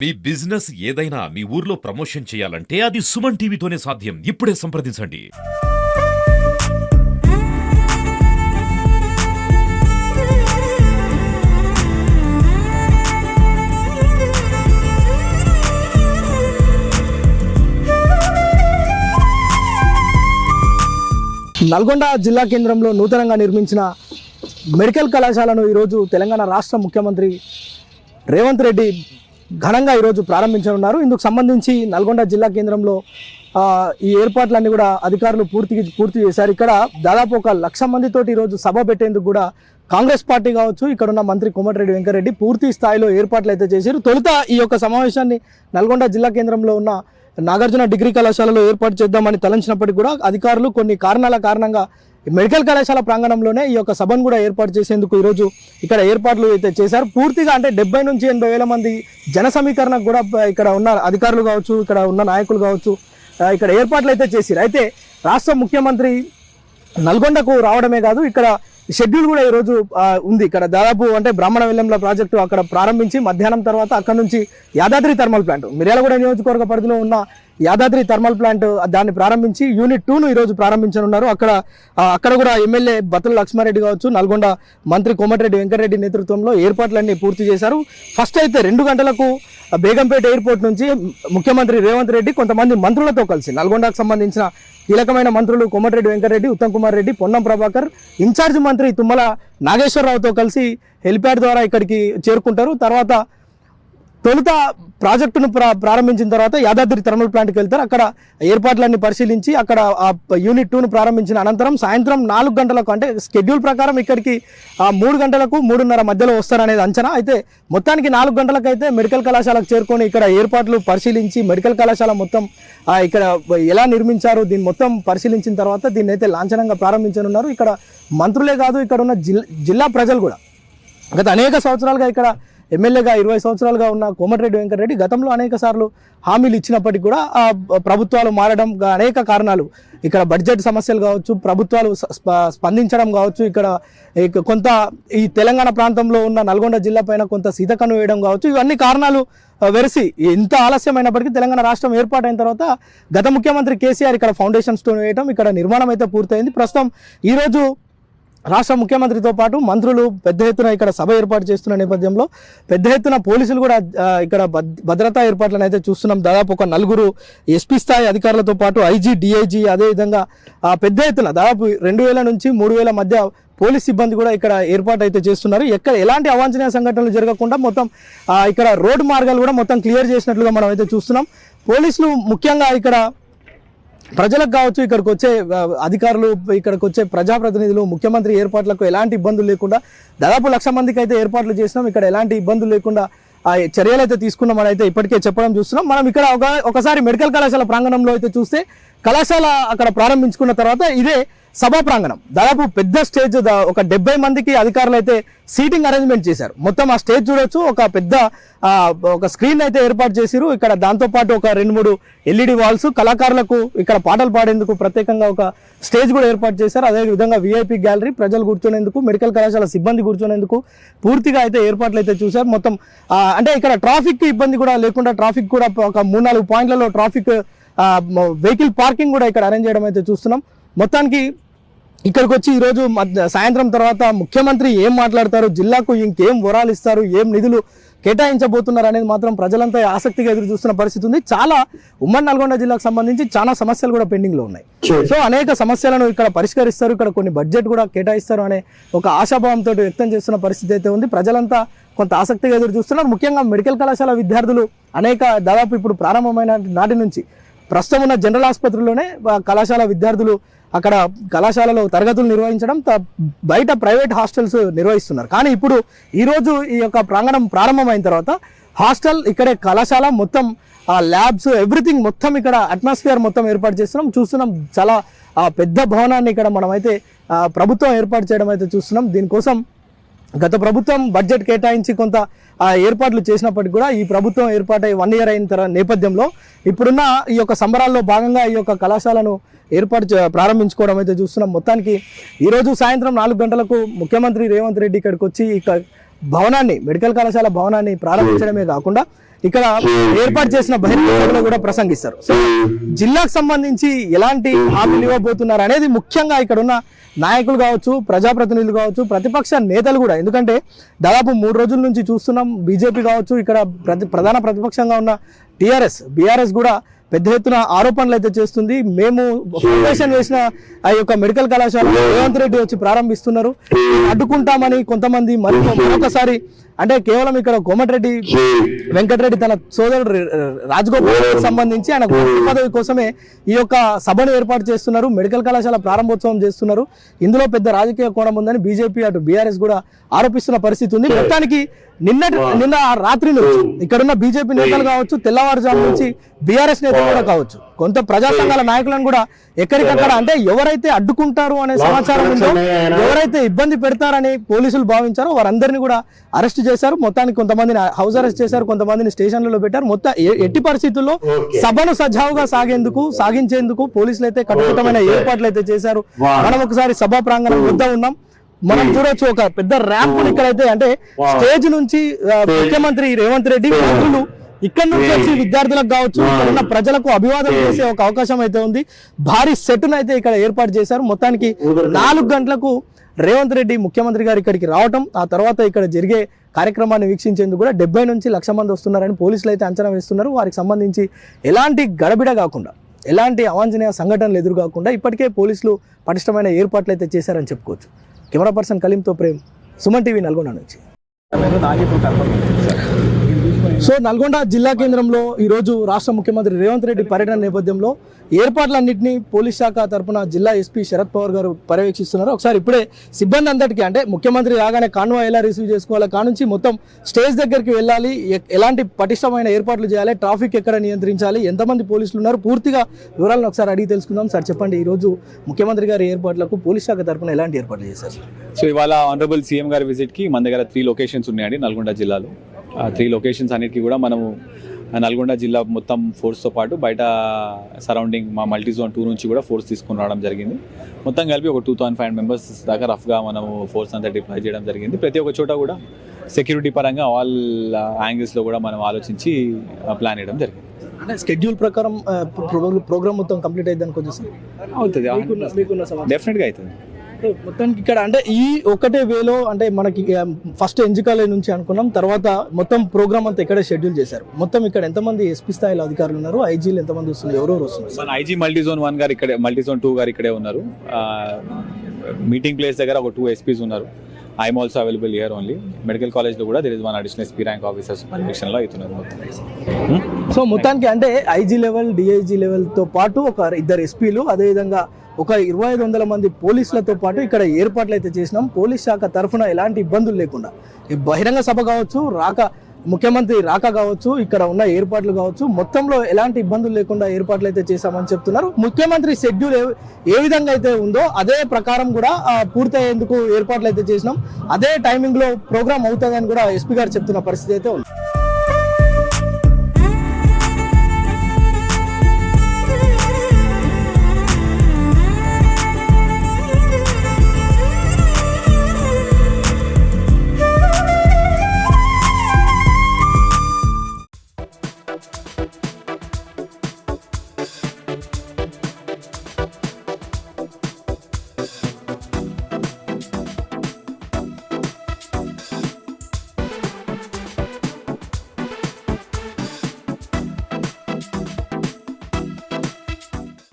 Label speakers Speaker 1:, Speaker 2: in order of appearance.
Speaker 1: మీ business ఏదైనా మీ ఊర్లో promotion చేయాలంటే అది సుమన్ టీవీతోనే సాధ్యం. ఇప్పుడే సంప్రదించండి.
Speaker 2: నల్గొండ జిల్లా కేంద్రంలో నూతనంగా నిర్మించిన మెడికల్ కళాశాలను ఈరోజు తెలంగాణ రాష్ట్ర ముఖ్యమంత్రి రేవంత్ రెడ్డి ఘనంగా ఈరోజు ప్రారంభించనున్నారు. ఇందుకు సంబంధించి నల్గొండ జిల్లా కేంద్రంలో ఈ ఏర్పాట్లన్నీ కూడా అధికారులు పూర్తి పూర్తి చేశారు. ఇక్కడ దాదాపు ఒక లక్ష మందితోటి ఈరోజు సభ పెట్టేందుకు కూడా కాంగ్రెస్ పార్టీ కావచ్చు ఇక్కడ ఉన్న మంత్రి కోమటిరెడ్డి వెంకరెడ్డి పూర్తి స్థాయిలో ఏర్పాట్లు అయితే చేశారు. తొలుత ఈ యొక్క సమావేశాన్ని నల్గొండ జిల్లా కేంద్రంలో ఉన్న నాగార్జున డిగ్రీ కళాశాలలో ఏర్పాటు చేద్దామని తలంచినప్పటికీ కూడా అధికారులు కొన్ని కారణాల కారణంగా మెడికల్ కళాశాల ప్రాంగణంలోనే ఈ యొక్క సభను కూడా ఏర్పాటు చేసేందుకు ఈరోజు ఇక్కడ ఏర్పాట్లు అయితే చేశారు. పూర్తిగా అంటే డెబ్బై నుంచి ఎనభై వేల మంది జన సమీకరణకు కూడా ఇక్కడ ఉన్న అధికారులు కావచ్చు ఇక్కడ ఉన్న నాయకులు కావచ్చు ఇక్కడ ఏర్పాట్లు అయితే చేశారు. అయితే రాష్ట్ర ముఖ్యమంత్రి నల్గొండకు రావడమే కాదు ఇక్కడ షెడ్యూల్ కూడా ఈరోజు ఉంది. ఇక్కడ దాదాపు అంటే బ్రాహ్మణ వెల్లంల ప్రాజెక్టు అక్కడ ప్రారంభించి మధ్యాహ్నం తర్వాత అక్కడ నుంచి యాదాద్రి థర్మల్ ప్లాంట్ మిర్యాలగూడ నియోజకవర్గ పరిధిలో ఉన్న యాదాద్రి థర్మల్ ప్లాంట్ దాన్ని ప్రారంభించి యూనిట్ టూను ఈరోజు ప్రారంభించనున్నారు. అక్కడ అక్కడ కూడా ఎమ్మెల్యే బతుల లక్ష్మారెడ్డి కావచ్చు నల్గొండ మంత్రి కోమటిరెడ్డి వెంకటరెడ్డి నేతృత్వంలో ఏర్పాట్లన్నీ పూర్తి చేశారు. ఫస్ట్ అయితే రెండు గంటలకు బేగంపేట ఎయిర్పోర్ట్ నుంచి ముఖ్యమంత్రి రేవంత్ రెడ్డి కొంతమంది మంత్రులతో కలిసి నల్గొండకు సంబంధించిన కీలకమైన మంత్రులు కోమటిరెడ్డి వెంకటరెడ్డి ఉత్తమ్ కుమార్ రెడ్డి పొన్నం ప్రభాకర్ ఇన్ఛార్జ్ మంత్రి తుమ్మల నాగేశ్వరరావుతో కలిసి హెలిప్యాడ్ ద్వారా ఇక్కడికి చేరుకుంటారు. తర్వాత తొలుత ప్రాజెక్టును ప్ర ప్రారంభించిన తర్వాత యాదాద్రి థర్మల్ ప్లాంట్కి వెళ్తారు. అక్కడ ఏర్పాట్లన్నీ పరిశీలించి అక్కడ ఆ యూనిట్ టూను ప్రారంభించిన అనంతరం సాయంత్రం నాలుగు గంటలకు అంటే స్కెడ్యూల్ ప్రకారం ఇక్కడికి ఆ మూడు గంటలకు మూడున్నర మధ్యలో వస్తారనేది అంచనా. అయితే మొత్తానికి నాలుగు గంటలకు అయితే మెడికల్ కళాశాలకు చేరుకొని ఇక్కడ ఏర్పాట్లు పరిశీలించి మెడికల్ కళాశాల మొత్తం ఇక్కడ ఎలా నిర్మించారు దీన్ని మొత్తం పరిశీలించిన తర్వాత దీన్ని అయితే లాంఛనంగా ప్రారంభించనున్నారు. ఇక్కడ మంత్రులే కాదు ఇక్కడ ఉన్న జిల్లా ప్రజలు కూడా. గత అనేక సంవత్సరాలుగా ఇక్కడ ఎమ్మెల్యేగా ఇరవై సంవత్సరాలుగా ఉన్న కోమటిరెడ్డి వెంకటరెడ్డి గతంలో అనేక సార్లు హామీలు ఇచ్చినప్పటికీ కూడా ఆ ప్రభుత్వాలు మారడం అనేక కారణాలు. ఇక్కడ బడ్జెట్ సమస్యలు కావచ్చు ప్రభుత్వాలు స్పందించడం కావచ్చు ఇక్కడ కొంత ఈ తెలంగాణ ప్రాంతంలో ఉన్న నల్గొండ జిల్లా పైన కొంత సీతకన్ను వేయడం కావచ్చు ఇవన్నీ కారణాలు వెరసి ఎంత ఆలస్యమైనప్పటికీ తెలంగాణ రాష్ట్రం ఏర్పాటైన తర్వాత గత ముఖ్యమంత్రి కేసీఆర్ ఇక్కడ ఫౌండేషన్ స్టోన్ వేయడం ఇక్కడ నిర్మాణం అయితే పూర్తయింది. ప్రస్తుతం ఈరోజు రాష్ట్ర ముఖ్యమంత్రితో పాటు మంత్రులు పెద్ద ఎత్తున ఇక్కడ సభ ఏర్పాటు చేస్తున్న నేపథ్యంలో పెద్ద ఎత్తున పోలీసులు కూడా ఇక్కడ భద్రతా ఏర్పాట్లను అయితే చూస్తున్నాం. దాదాపు ఒక నలుగురు ఎస్పీ స్థాయి అధికారులతో పాటు ఐజీ డిఐజీ అదేవిధంగా పెద్ద ఎత్తున దాదాపు రెండు వేల నుంచి మూడు వేల మధ్య పోలీస్ సిబ్బంది కూడా ఇక్కడ ఏర్పాటు అయితే చేస్తున్నారు. ఎక్కడ ఎలాంటి అవాంఛనీయ సంఘటనలు జరగకుండా మొత్తం ఇక్కడ రోడ్డు మార్గాలు కూడా మొత్తం క్లియర్ చేసినట్లుగా మనం అయితే చూస్తున్నాం. పోలీసులు ముఖ్యంగా ఇక్కడ ప్రజలకు కావచ్చు ఇక్కడికి వచ్చే అధికారులు ఇక్కడికి వచ్చే ప్రజాప్రతినిధులు ముఖ్యమంత్రి ఏర్పాట్లకు ఎలాంటి ఇబ్బందులు లేకుండా దాదాపు లక్ష మందికి అయితే ఏర్పాట్లు చేసినాం. ఇక్కడ ఎలాంటి ఇబ్బందులు లేకుండా ఆ చర్యలు అయితే తీసుకున్నామని అయితే ఇప్పటికే చెప్పడం చూస్తున్నాం. మనం ఇక్కడ ఒక ఒకసారి మెడికల్ కళాశాల ప్రాంగణంలో అయితే చూస్తే కళాశాల అక్కడ ప్రారంభించుకున్న తర్వాత ఇదే సభా ప్రాంగణం. దాదాపు పెద్ద స్టేజ్ ఒక డెబ్బై మందికి అధికారులు అయితే సీటింగ్ అరేంజ్మెంట్ చేశారు. మొత్తం ఆ స్టేజ్ చూడొచ్చు ఒక పెద్ద ఒక స్క్రీన్ అయితే ఏర్పాటు చేశారు ఇక్కడ దాంతో పాటు ఒక రెండు మూడు ఎల్ఈడి వాల్స్ కళాకారులకు ఇక్కడ పాటలు పాడేందుకు ప్రత్యేకంగా ఒక స్టేజ్ కూడా ఏర్పాటు చేశారు. అదే విధంగా విఐపి గ్యాలరీ ప్రజలు కూర్చునేందుకు మెడికల్ కళాశాల సిబ్బంది కూర్చునేందుకు పూర్తిగా అయితే ఏర్పాట్లు అయితే చూశారు. మొత్తం అంటే ఇక్కడ ట్రాఫిక్ ఇబ్బంది కూడా లేకుండా ట్రాఫిక్ కూడా ఒక మూడు నాలుగు పాయింట్లలో ట్రాఫిక్ వెహికల్ పార్కింగ్ కూడా ఇక్కడ అరేంజ్ చేయడం అయితే చూస్తున్నాం. మొత్తానికి ఇక్కడికి వచ్చి ఈరోజు సాయంత్రం తర్వాత ముఖ్యమంత్రి ఏం మాట్లాడతారు జిల్లాకు ఇంకేం వరాలు ఇస్తారు ఏం నిధులు కేటాయించబోతున్నారు అనేది మాత్రం ప్రజలంతా ఆసక్తిగా ఎదురు చూస్తున్న పరిస్థితి ఉంది. చాలా ఉమ్మడి నల్గొండ జిల్లాకు సంబంధించి చాలా సమస్యలు కూడా పెండింగ్లో ఉన్నాయి సో అనేక సమస్యలను ఇక్కడ పరిష్కరిస్తారు. ఇక్కడ కొన్ని బడ్జెట్ కూడా కేటాయిస్తారు అనే ఒక ఆశాభావంతో వ్యక్తం చేస్తున్న పరిస్థితి అయితే ఉంది. ప్రజలంతా కొంత ఆసక్తిగా ఎదురు చూస్తున్నారు. ముఖ్యంగా మెడికల్ కళాశాల విద్యార్థులు అనేక దాదాపు ఇప్పుడు ప్రారంభమైన నాటి నుంచి ప్రస్తుతం ఉన్న జనరల్ ఆసుపత్రిలోనే కళాశాల విద్యార్థులు అక్కడ కళాశాలలో తరగతులు నిర్వహించడం త- బయట ప్రైవేట్ హాస్టల్స్ నిర్వహిస్తున్నారు. కానీ ఇప్పుడు ఈరోజు ఈ యొక్క ప్రాంగణం ప్రారంభమైన తర్వాత హాస్టల్ ఇక్కడే కళాశాల మొత్తం ల్యాబ్స్ ఎవ్రీథింగ్ మొత్తం ఇక్కడ అట్మాస్ఫియర్ మొత్తం ఏర్పాటు చేస్తున్నాం. చూస్తున్నాం చాలా పెద్ద భవనాన్ని ఇక్కడ మనమైతే ప్రభుత్వం ఏర్పాటు చేయడం అయితే చూస్తున్నాం. దీనికోసం గత ప్రభుత్వం బడ్జెట్ కేటాయించి కొంత ఏర్పాట్లు చేసినప్పటికీ కూడా ఈ ప్రభుత్వం ఏర్పాటై వన్ ఇయర్ అయిన తర్వాత నేపథ్యంలో ఇప్పుడున్న ఈ యొక్క సంబరాల్లో భాగంగా ఈ యొక్క కళాశాలను ఏర్పాటు ప్రారంభించుకోవడం అయితే చూస్తున్నాం. మొత్తానికి ఈరోజు సాయంత్రం నాలుగు గంటలకు ముఖ్యమంత్రి రేవంత్ రెడ్డి ఇక్కడికి వచ్చి ఈ భవనాన్ని మెడికల్ కళాశాల భవనాన్ని ప్రారంభించడమే కాకుండా ఇక్కడ ఏర్పాటు చేసిన బహిరంగ సభలో కూడా ప్రసంగిస్తారు. సో జిల్లాకు సంబంధించి ఎలాంటి హామీలు ఇవ్వబోతున్నారు అనేది ముఖ్యంగా ఇక్కడ ఉన్న నాయకులు కావచ్చు ప్రజాప్రతినిధులు కావచ్చు ప్రతిపక్ష నేతలు కూడా. ఎందుకంటే దాదాపు మూడు రోజుల నుంచి చూస్తున్నాం బీజేపీ కావచ్చు ఇక్కడ ప్రతి ప్రధాన ప్రతిపక్షంగా ఉన్న టీఆర్ఎస్ బీఆర్ఎస్ కూడా పెద్ద ఎత్తున ఆరోపణలు అయితే చేస్తుంది. మేము ఫౌండేషన్ వేసిన ఆ యొక్క మెడికల్ కళాశాల రేవంత్ రెడ్డి వచ్చి ప్రారంభిస్తున్నారు. అడ్డుకుంటామని కొంతమంది మరి మరొకసారి అంటే కేవలం ఇక్కడ కోమటిరెడ్డి వెంకటరెడ్డి తన సోదరుడు రాజగోపాల్ సంబంధించి ఆయన పదవి కోసమే ఈ యొక్క సభను ఏర్పాటు చేస్తున్నారు. మెడికల్ కళాశాల ప్రారంభోత్సవం చేస్తున్నారు. ఇందులో పెద్ద రాజకీయ కోణం ఉందని బీజేపీ అటు బీఆర్ఎస్ కూడా ఆరోపిస్తున్న పరిస్థితి ఉంది. మొత్తానికి నిన్నటి నిన్న ఆ రాత్రి నుంచి ఇక్కడున్న బీజేపీ నేతలు కావచ్చు తెల్లవారుజాము నుంచి బీఆర్ఎస్ నేతలు కూడా కావచ్చు. కొంత ప్రజా సంఘాల నాయకులను కూడా ఎక్కడికక్కడ అంటే ఎవరైతే అడ్డుకుంటారు అనే సమాచారం ఉందో ఎవరైతే ఇబ్బంది పెడతారని పోలీసులు భావించారో వారందరినీ కూడా అరెస్ట్ చేశారు. మొత్తానికి కొంతమందిని హౌస్ అరెస్ట్ చేశారు కొంతమందిని స్టేషన్లలో పెట్టారు. మొత్తం ఎట్టి పరిస్థితుల్లో సభను సజావుగా సాగేందుకు సాగించేందుకు పోలీసులు అయితే కట్టుదిట్టమైన ఏర్పాట్లు అయితే చేశారు. మనం ఒకసారి సభా ప్రాంగణం వద్ద ఉన్నాం. మనం చూడొచ్చు ఒక పెద్ద ర్యాంప్ ఇక్కడైతే అంటే స్టేజ్ నుంచి ముఖ్యమంత్రి రేవంత్ రెడ్డి మంత్రులు ఇక్కడ నుంచి వచ్చి విద్యార్థులకు కావచ్చు ఇక్కడ ఉన్న ప్రజలకు అభివాదం చేసే ఒక అవకాశం అయితే ఉంది. భారీ సెట్ను అయితే ఇక్కడ ఏర్పాటు చేశారు. మొత్తానికి నాలుగు గంటలకు రేవంత్ రెడ్డి ముఖ్యమంత్రి గారు ఇక్కడికి రావటం ఆ తర్వాత ఇక్కడ జరిగే కార్యక్రమాన్ని వీక్షించేందుకు కూడా డెబ్బై నుంచి లక్ష మంది వస్తున్నారని పోలీసులు అయితే అంచనా వేస్తున్నారు. వారికి సంబంధించి ఎలాంటి గడబిడ కాకుండా ఎలాంటి అవాంఛనీయ సంఘటనలు ఎదురు కాకుండా ఇప్పటికే పోలీసులు పటిష్టమైన ఏర్పాట్లు అయితే చేశారని చెప్పుకోవచ్చు. కెమెరా పర్సన్ కలీంతో ప్రేమ్ సుమన్ టీవీ నల్గొండ నుంచి. సో నల్గొండ జిల్లా కేంద్రంలో ఈరోజు రాష్ట్ర ముఖ్యమంత్రి రేవంత్ రెడ్డి పర్యటన నేపథ్యంలో ఏర్పాట్లన్నింటినీ పోలీస్ శాఖ తరపున జిల్లా ఎస్పీ శరత్ పవార్ గారు పర్యవేక్షిస్తున్నారు. ఒకసారి ఇప్పుడే సిబ్బంది అందరికీ అంటే ముఖ్యమంత్రి రాగానే కాన్వా ఎలా రిసీవ్ చేసుకోవాలి కానుంచి మొత్తం స్టేజ్ దగ్గరికి వెళ్ళాలి ఎలాంటి పటిష్టమైన ఏర్పాట్లు చేయాలి ట్రాఫిక్ ఎక్కడ నియంత్రించాలి ఎంతమంది పోలీసులు ఉన్నారు పూర్తిగా వివరాలను ఒకసారి అడిగి తెలుసుకుందాం. సార్ చెప్పండి ఈరోజు ముఖ్యమంత్రి గారి ఏర్పాట్లకు పోలీస్ శాఖ తరపున ఎలాంటి ఏర్పాట్లు చేశారు?
Speaker 3: సో ఇవాళ ఆనరబుల్ సీఎం గారి విజిట్కి మన దగ్గర త్రీ లొకేషన్స్ ఉన్నాయండి నల్గొండ జిల్లాలో. త్రీ లొకేషన్స్ అన్నిటికీ కూడా మనము నల్గొండ జిల్లా మొత్తం ఫోర్స్తో పాటు బయట సరౌండింగ్ మా మల్టీ జోన్ టూ నుంచి కూడా ఫోర్స్ తీసుకుని రావడం జరిగింది. మొత్తం కలిపి ఒక టూ థౌసండ్ ఫైవ్ మెంబర్స్ దాకా రఫ్గా మనము ఫోర్స్ అంతా డిప్లాయ్ చేయడం జరిగింది. ప్రతి ఒక్క చోట కూడా సెక్యూరిటీ పరంగా ఆల్ యాంగిల్స్లో కూడా మనం ఆలోచించి ప్లాన్ చేయడం జరిగింది.
Speaker 2: అంటే స్కెడ్యూల్ ప్రకారం ప్రోగ్రామ్ మొత్తం కంప్లీట్ అయిందని కొంచెం
Speaker 3: అవుతుంది. డెఫినెట్గా అవుతుంది.
Speaker 2: మొత్తానికి ఇక్కడ అంటే ఈ ఒకటే వేలో అంటే మనకి ఫస్ట్ ఎన్జికల్ నుంచి అనుకున్నాం. తర్వాత మొత్తం ప్రోగ్రామ్ అంతా ఇక్కడే షెడ్యూల్ చేశారు. మొత్తం ఇక్కడ ఎంతమంది ఎస్పీ స్థాయిలో అధికారులు ఉన్నారు? ఐజీలు ఎంతమంది వస్తున్నారు? ఎవరెవరు వస్తున్నారు?
Speaker 3: మన ఐజీ మల్టీ జోన్ వన్ గారు ఇక్కడే మల్టీ జోన్ టూ గారు ఇక్కడే ఉన్నారు. మీటింగ్ ప్లేస్ దగ్గర ఒక టూ ఎస్పీస్ ఉన్నారు. I'm also available year only. Medical కాలేజ్లో కూడా there is one additional SP rank officers పర్మిషన్లో అవుతున్నారు మొత్తం
Speaker 2: సో మొత్తానికి అంటే ఐజీ లెవెల్ డిఐజీ లెవెల్తో పాటు ఒక ఇద్దరు ఎస్పీలు అదేవిధంగా ఒక ఇరవై ఐదు వందల మంది పోలీసులతో పాటు ఇక్కడ ఏర్పాట్లు అయితే చేసినాం. పోలీస్ శాఖ తరఫున ఎలాంటి ఇబ్బందులు లేకుండా. బహిరంగ సభ కావచ్చు రాక ముఖ్యమంత్రి రాక కావచ్చు ఇక్కడ ఉన్న ఏర్పాట్లు కావచ్చు మొత్తంలో ఎలాంటి ఇబ్బందులు లేకుండా ఏర్పాట్లు అయితే చేశామని చెప్తున్నారు. ముఖ్యమంత్రి షెడ్యూల్ ఏ విధంగా అయితే ఉందో అదే ప్రకారం కూడా పూర్తయ్యేందుకు ఏర్పాట్లు అయితే చేసినాం. అదే టైమింగ్లో ప్రోగ్రామ్ అవుతుందని కూడా ఎస్పీ గారు చెప్తున్న పరిస్థితి అయితే ఉంది.